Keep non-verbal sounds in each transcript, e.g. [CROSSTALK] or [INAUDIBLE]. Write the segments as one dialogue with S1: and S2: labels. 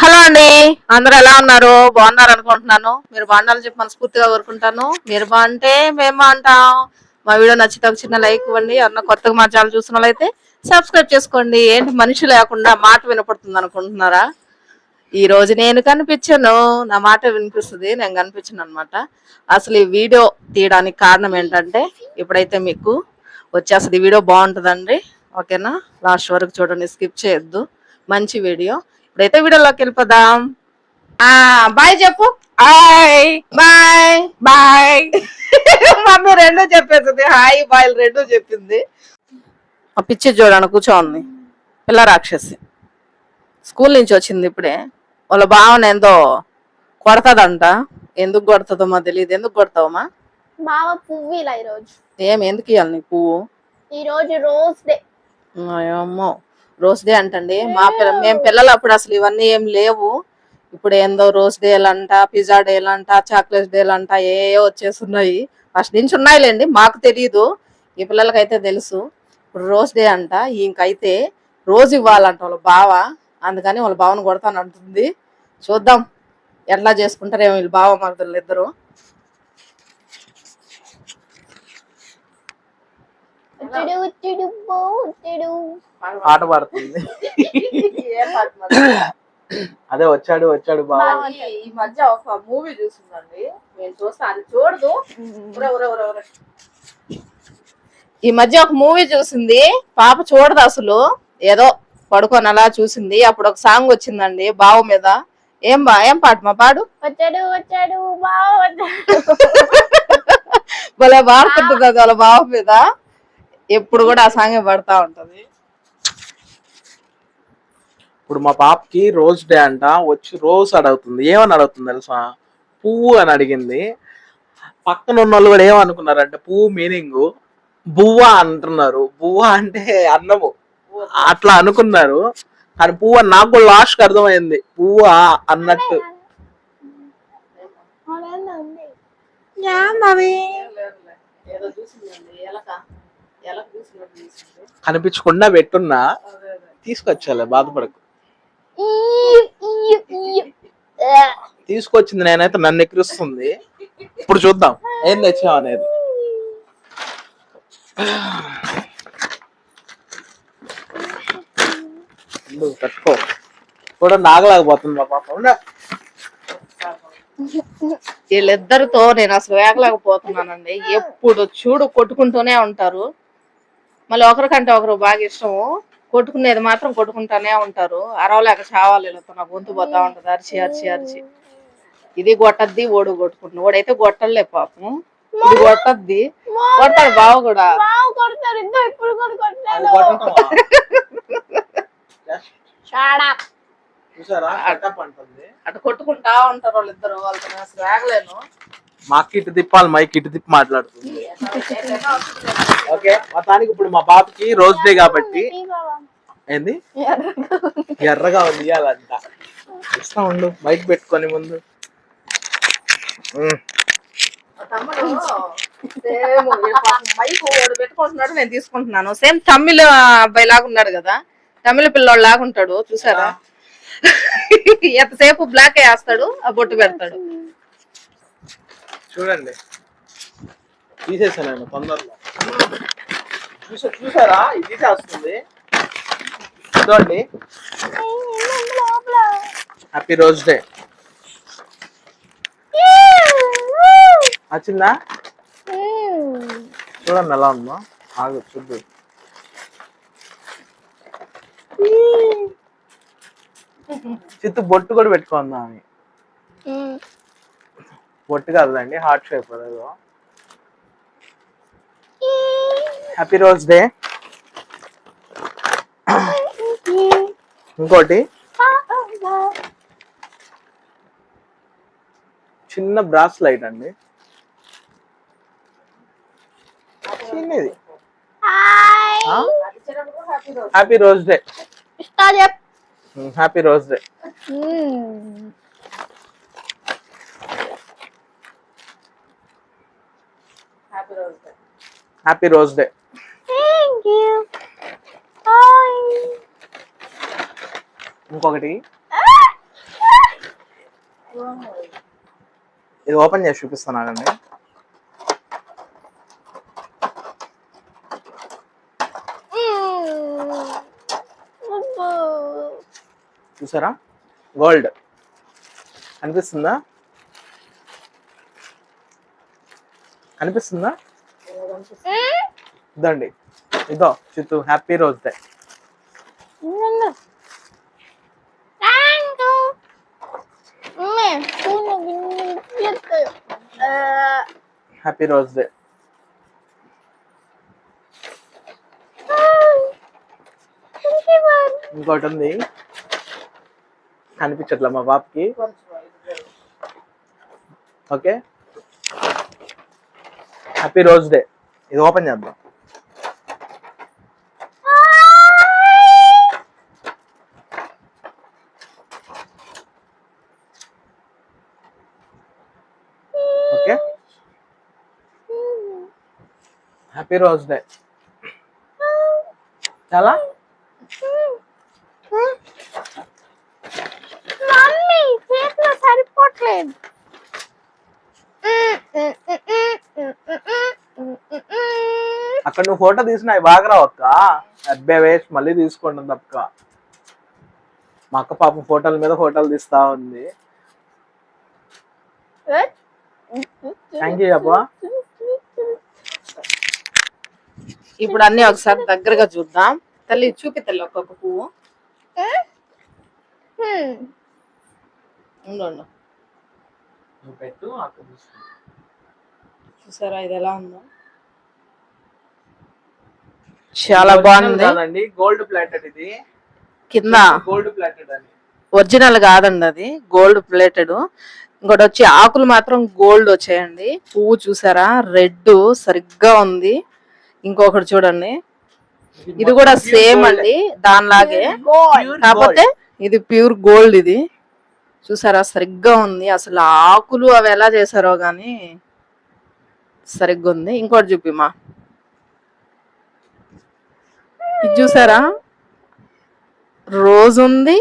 S1: Hello అండి. అందరు ఎలా ఉన్నారు? బాగున్నారు అనుకుంటున్నాను. మీరు బాగుండాలని చెప్పి మనస్ఫూర్తిగా కోరుకుంటాను. మీరు బాగుంటే మేము బాగుంటాం. మా వీడియో నచ్చితే ఒక చిన్న లైక్ ఇవ్వండి. ఎవరన్నా కొత్తగా మా ఛానల్ చూసిన వాళ్ళైతే సబ్స్క్రైబ్ చేసుకోండి. ఏంటి మనిషి లేకుండా మాట వినపడుతుంది అనుకుంటున్నారా? ఈ రోజు నేను కనిపించను. నా మాట వినిపిస్తుంది. నేను కనిపించను అనమాట అసలు ఈ వీడియో తీయడానికి కారణం ఏంటంటే ఇప్పుడైతే మీకు వచ్చేస్తుంది. ఈ వీడియో బాగుంటుందండి. ఓకేనా? లాస్ట్ వరకు చూడండి స్కిప్ చేయొద్దు. మంచి వీడియో. ఇప్పుడైతే వీడియోలోకి వెళ్ళిపోదాం. ఆ బాయ్ చెప్పు.
S2: హాయ్.
S1: బాయ్.
S2: బాయ్. [LAUGHS]
S1: మమ్మీ రెండు చెప్పేసింది. హాయ్ బాయ్ రెండు చెప్పింది. ఆ పిచ్చి చూడను కూర్చోంది పిల్ల రాక్షసి. స్కూల్ నుంచి వచ్చింది ఇప్పుడే. వాళ్ళ భావన ఏందో కొడతదంట. ఎందుకు కొడతదో మా తెలియదు ఎందుకు కొడతావమ్మా?
S2: బావ పువ్వు ఇలా ఈరోజు.
S1: ఏం ఎందుకు ఇవ్వాలి నీకు పువ్వు?
S2: ఈరోజు రోజ్ డే
S1: అమ్మో రోజ్ డే అంటండి. మా పిల్ల మేము పిల్లలు అప్పుడు అసలు ఇవన్నీ ఏం లేవు. ఇప్పుడు ఏందో రోజ్ డే అంట పిజ్జా డేలు అంట చాక్లెట్ డేలు అంట ఏ వచ్చేస్తున్నాయి. ఫస్ట్ నుంచి ఉన్నాయిలేండి మాకు తెలియదు ఈ పిల్లలకైతే తెలుసు. ఇప్పుడు రోజ్ డే అంట ఇంకైతే రోజు ఇవ్వాలంట వాళ్ళ బావ. అందుకని వాళ్ళ బావను కొడతాను అంటుంది చూద్దాం ఎట్లా చేసుకుంటారేమో వీళ్ళు బావ మరదలు ఇద్దరు
S3: పాట పాడుతుంది. అదే వచ్చాడు వచ్చాడు బావ.
S1: ఈ- ఈ మధ్య ఒక మూవీ చూసిందండి. నేను చూస్తా అది చూడదు. ఈ మధ్య ఒక మూవీ చూసింది. పాప చూడదు అసలు. ఏదో పడుకొని అలా చూసింది. అప్పుడు ఒక సాంగ్ వచ్చిందండి బావ మీద. ఏం బా ఏం పాట మా పాడు?
S2: వచ్చాడు వచ్చాడు బావ వచ్చాడు. [LAUGHS]
S1: భలే పాడుతుంటుంది అది వాళ్ళ బావ మీద. ఎప్పుడు కూడా ఆ సాంగ్ పడతా ఉంటది
S3: ఇప్పుడు మా పాపకి రోజ్ డే అంట వచ్చి రోజ్ అడుగుతుంది ఏమని అడుగుతుంది తెలుసా పువ్వు అని అడిగింది పక్కన ఉన్న వాళ్ళు కూడా ఏమనుకున్నారంటే పువ్వు మీనింగ్ బువ్వ అంటున్నారు బువ్వ అంటే అన్నము అట్లా అనుకున్నారు కానీ పువ్వు నాకు కూడా లాస్ట్ అర్థమైంది పువ్వు అన్నట్టు
S1: ఏదో చూసిందండి ఎలక ఎలక చూసినట్టు చూసింది
S3: కనిపించకుండా పెట్టున్నా తీసుకొచ్చాలే బాధపడకు. తీసుకొచ్చింది నేనైతే నన్ను ఎక్కిరిస్తుంది. ఇప్పుడు చూద్దాం ఏం తెచ్చాం అనేది. కట్టుకో. పెట్టుకో కూడా నాగలేకపోతుంది మా పాప
S1: వీళ్ళిద్దరితో నేను అసలు వేగలేకపోతున్నానండి. ఎప్పుడు చూడు కొట్టుకుంటూనే ఉంటారు. మళ్ళీ ఒకరికంటే ఒకరు బాగా ఇష్టము. కొట్టుకునేది మాత్రం కొట్టుకుంటానే ఉంటారు. అరవలేక చావాలి వీళ్ళతో. నా గొంతు పోతా ఉంటది. అరిచి అరిచి అరిచి. ఇది కొట్టద్ది ఓడు కొట్టుకుంటుంది ఓడైతే కొట్టలే పాపం. ఇది కొట్టద్ది. కొట్టాడు బావ కూడా. అటు కొట్టుకుంటా ఉంటారు వాళ్ళిద్దరు. వాళ్ళతో నేను అసలు
S3: మాకు ఇటు తిప్పాలి మైక్ ఇటు తిప్పి మాట్లాడుతుంది. ఓకే మొత్తానికి ఇప్పుడు మా పాపకి రోజ్ డే కాబట్టి. ఏంది? ఎర్రగా ఉంది ఇయ్యాలంట ఇస్తా ఉండు మైక్ పెట్టుకొని ముందు.
S1: మా మైక్ వాడు పెట్టుకుంటున్నాడు నేను తీసుకుంటున్నాను. సేమ్ తమిళ అబ్బాయి లాగా ఉన్నాడు కదా తమిళ పిల్లోడు లాగా ఉంటాడు చూసారా? ఎంతసేపు బ్లాక్ వేస్తాడు ఆ బొట్టు పెడతాడు.
S3: చూడండి. తీసేసాను నేను తొందరలో. చూసా చూసారా? ఇది తీసేస్తుంది. చూడండి. హ్యాపీ రోజ్ డే వచ్చిందా చూడండి ఎలా ఉందో. ఆగు చూద్దు. చిత్తు బొట్టు కూడా పెట్టుకుందాం ఆమె. బొట్టు కాదండి హార్ట్ షేప్ అదేదో హ్యాపీ రోజ్ డే ఇంకోటి. చిన్న బ్రాస్ లైట్ అండి. చిన్నది.
S2: Hi.
S3: Happy rose day happy rose day happy rose day
S2: Thank you. Bye.
S3: ఇంకొకటి. ఇది ఓపెన్ చేసి చూపిస్తాను ఆగండి. చూసారా? గోల్డ్ అనిపిస్తుందా? అనిపిస్తుందా? ఇదండి. ఇదో చిత్తు happy rose day happy rose day ఇంకోటి ఉంది కనిపించట్లా మా బాబుకి. ఓకే? హ్యాపీ రోజ్ డే ఇది ఓపెన్ చేద్దాం. ఓకే హ్యాపీ రోజ్ డే చాలా
S2: మమ్మీ చేతిలో సరిపోవట్లేదు.
S3: అక్కడ నువ్వు ఫోటో తీసిన అవి బాగా రావు అక్క అబ్బే వేస్ట్ మళ్ళీ తీసుకుంటుంది తప్పక. మా అక్క పాపం ఫోటోల మీద ఫోటోలు తీస్తా ఉంది. థ్యాంక్ యూ అబ్బా.
S1: ఇప్పుడు అన్ని ఒకసారి దగ్గరగా చూద్దాం. తల్లి చూపి తల్లి ఒక్కొక్క పువ్వు. చూసారా ఇది ఎలా ఉందో? చాలా బాగుంది.
S3: గోల్డ్ ప్లాటెడ్ ఇది.
S1: కింద.
S3: గోల్డ్ ప్లాటెడ్ అని
S1: ఒరిజినల్ కాదండి అది గోల్డ్ ప్లేటెడ్ ఇంకోటి వచ్చి ఆకులు మాత్రం గోల్డ్ వచ్చాయండి. పువ్వు చూసారా? రెడ్ సరిగ్గా ఉంది. ఇంకొకటి చూడండి. ఇది కూడా సేమ్ అండి దానిలాగే. కాకపోతే ఇది ప్యూర్ గోల్డ్ ఇది. చూసారా? సరిగ్గా ఉంది. అసలు ఆకులు అవి ఎలా చేశారో గాని సరిగ్గా ఉంది ఇంకోటి చూపిమా ఇది చూసారా? రోజ్ ఉంది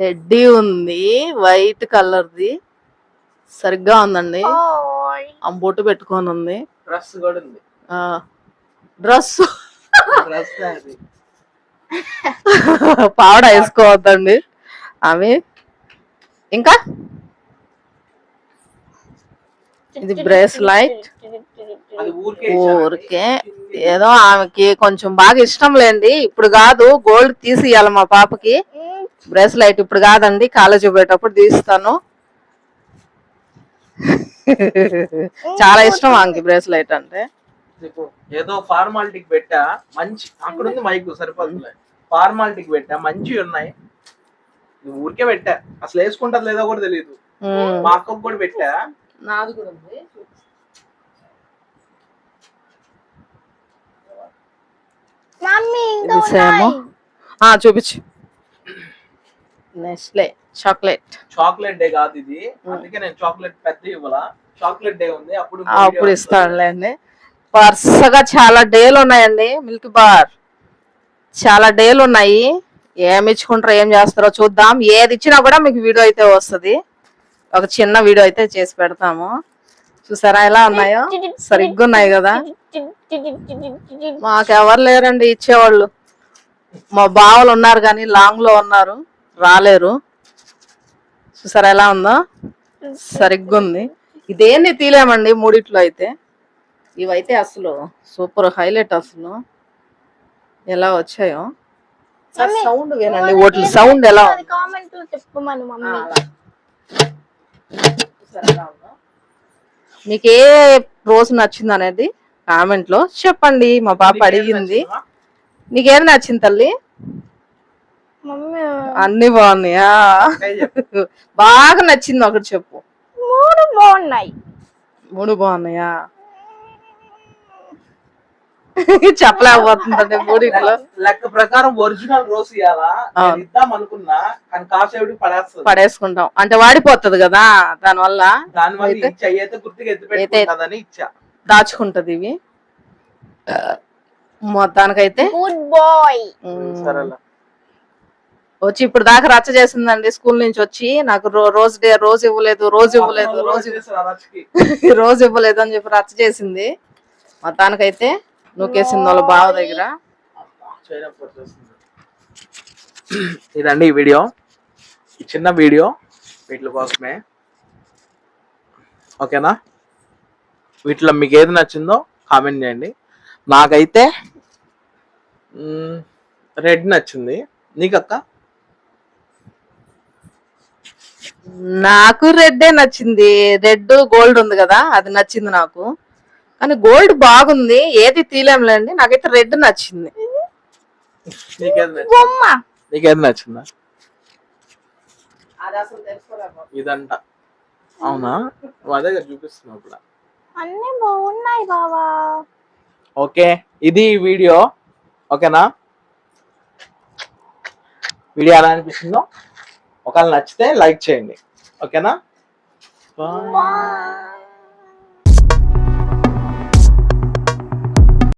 S1: టెడ్డీ ఉంది వైట్ కలర్ది సరిగ్గా ఉందండి. ఆ బొట్టు పెట్టుకొని ఉంది.
S3: డ్రెస్ కూడా ఉంది.
S1: డ్రెస్ [LAUGHS] పావడ వేసుకోవద్దండి. అవి. ఇంకా? ఇది బ్రేస్లైట్
S3: ఊరికే
S1: ఏదో ఆమెకి కొంచెం బాగా ఇష్టం లేండి. ఇప్పుడు కాదు గోల్డ్ తీసి ఇవ్వాలి మా పాపకి. బ్రేస్లైట్ ఇప్పుడు కాదండి కాలేజీ పోయేటప్పుడు తీస్తాను. చాలా ఇష్టం ఆమెకి బ్రేస్లైట్ అంటే.
S3: ఏదో ఫార్మాలిటీకి పెట్టా మంచి అక్కడ ఉంది మైక్ సరిపోతుంది ఫార్మాలిటీకి పెట్టా మంచివి ఉన్నాయి. ఊరికే పెట్టా. అసలు వేసుకుంటారు లేదో కూడా తెలియదు. మా అక్కకు కూడా పెట్టా.
S1: నాది కూడా ఉంది. సేమ్ చూపించు. Nestle chocolate.
S3: చాక్లెట్ డే కాదు ఇది. అందుకే నేను చాక్లెట్ పెద్ద ఇవ్వాలా. చాక్లెట్ డే ఉంది అప్పుడు
S1: అప్పుడు ఇస్తానులేండి. వరుసగా చాలా డేలు ఉన్నాయండి మిల్క్ బార్. చాలా డేలు ఉన్నాయి. ఏమి ఇచ్చుకుంటారో ఏం చేస్తారో చూద్దాం. ఏది ఇచ్చినా కూడా మీకు వీడియో అయితే వస్తుంది. ఒక చిన్న వీడియో అయితే చేసి పెడతాము. చూసారా ఎలా ఉన్నాయో? సరిగ్గా ఉన్నాయి కదా? మాకెవరు లేరండి ఇచ్చేవాళ్ళు. మా బావలు ఉన్నారు కానీ లాంగ్లో ఉన్నారు రాలేరు. చూసారా ఎలా ఉందో? సరిగ్గా ఉంది ఇదేంది తీలేమండి మూడిట్లో అయితే. ఇవైతే అసలు సూపర్ హైలైట్ అసలు. ఎలా వచ్చాయో? సౌండ్ వినండి వాటి సౌండ్ ఎలా ఉంది
S2: కామెంట్లో చెప్పమను మమ్మీ
S1: చూసారా ఎలా ఉందో? మీకు ఏ రోజు నచ్చింది అనేది కామెంట్లో చెప్పండి. మా పాప అడిగింది. నీకేం నచ్చింది తల్లి? అన్ని బాగున్నాయా? బాగా నచ్చింది ఒకటి చెప్పు.
S2: మూడు బాగున్నాయి.
S1: మూడు బాగున్నాయా? [LAUGHS] చెప్పలేకపోతుందండి మూడిట్లో.
S3: లెక్క ప్రకారం ఒరిజినల్ రోజ్ ఇద్దాం అనుకున్నా కానీ పడేస్తుంది.
S1: పడేసుకుంటాం. అంటే వాడిపోతుంది కదా దానివల్ల
S3: దాని వల్ల ఇచ్చా అయితే గుర్తుగా ఇచ్చా.
S1: దాచుకుంటది ఇవి. మొత్తానికైతే.
S2: గుడ్ బాయ్
S3: సరేలే.
S1: వచ్చి ఇప్పుడు దాకా రచ్చ చేసిందండి. స్కూల్ నుంచి వచ్చి నాకు రోజు డే రోజు ఇవ్వలేదు రోజు ఇవ్వలేదు రోజు రోజు ఇవ్వలేదు [LAUGHS] అని చెప్పి రచ్చ చేసింది. మొత్తానికైతే నూకేసింది వాళ్ళ బావ దగ్గర.
S3: ఇదండి ఈ వీడియో. ఈ చిన్న వీడియో వీటి కోసమే. ఓకేనా? వీటిలో మీకు ఏది నచ్చిందో కామెంట్ చేయండి. నాకైతే రెడ్ నచ్చింది. నీకక్క?
S1: నాకు రెడ్డే నచ్చింది. రెడ్ గోల్డ్ ఉంది కదా అది నచ్చింది నాకు. కానీ గోల్డ్ బాగుంది. ఏది తీలేంలేండి నాకైతే రెడ్ నచ్చింది.
S3: నీకేది నచ్చింది?
S2: బొమ్మ.
S3: నీకేది నచ్చిందా? ఇదంట. అవునా? అదే కదా చూపిస్తున్నావు ఇప్పుడు
S2: అన్ని బాగున్నాయి బావా.
S3: ఓకే. ఇది వీడియో. ఓకేనా? వీడియో ఎలా అనిపిస్తుందో ఒకవేళ నచ్చితే లైక్ చేయండి. ఓకేనా?